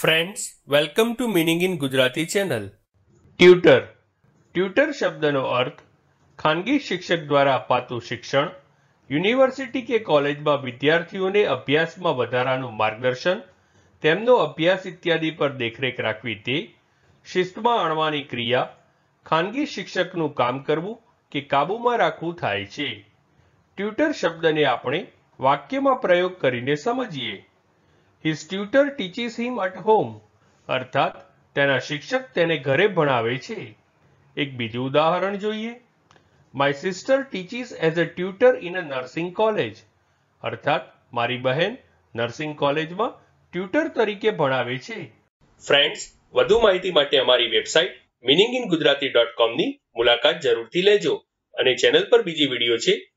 Friends welcome to meaning in Gujarati channel tutor tutor શબ્દનો અર્થ, ખાનગી શિક્ષક દ્વારા અપાતું શિક્ષણ, યુનિવર્સિટી કે કોલેજમાં વિદ્યાર્થીઓને અભ્યાસમાં વધારાનું માર્ગદર્શન, તેમનો અભ્યાસ ઇત્યાદિ પર દેખરેખ રાખવી તે, શિસ્તમાં આણવાની ક્રિયા, ખાનગી શિક્ષકનું કામ કરવું કે કાબૂમાં રાખવું થાય છે. ટ્યુટર શબ્દને આપણે વાક્યમાં પ્રયોગ કરીને સમજીએ. His tutor teaches him at home અર્થાત, તેના શિક્ષક તેને ઘરે ભણાવે છે. એક બીજું ઉદાહરણ જોઈએ. My sister teaches as a tutor in a nursing college અર્થાત, મારી બહેન નર્સિંગ કોલેજમાં ટ્યુટર તરીકે ભણાવે છે. ફ્રેન્ડ્સ વધુ માહિતી માટે અમારી website meaning in Gujarati dot કોમની મુલાકાત જરૂરથી લેજો અને ચેનલ પર બીજી વીડિયો છે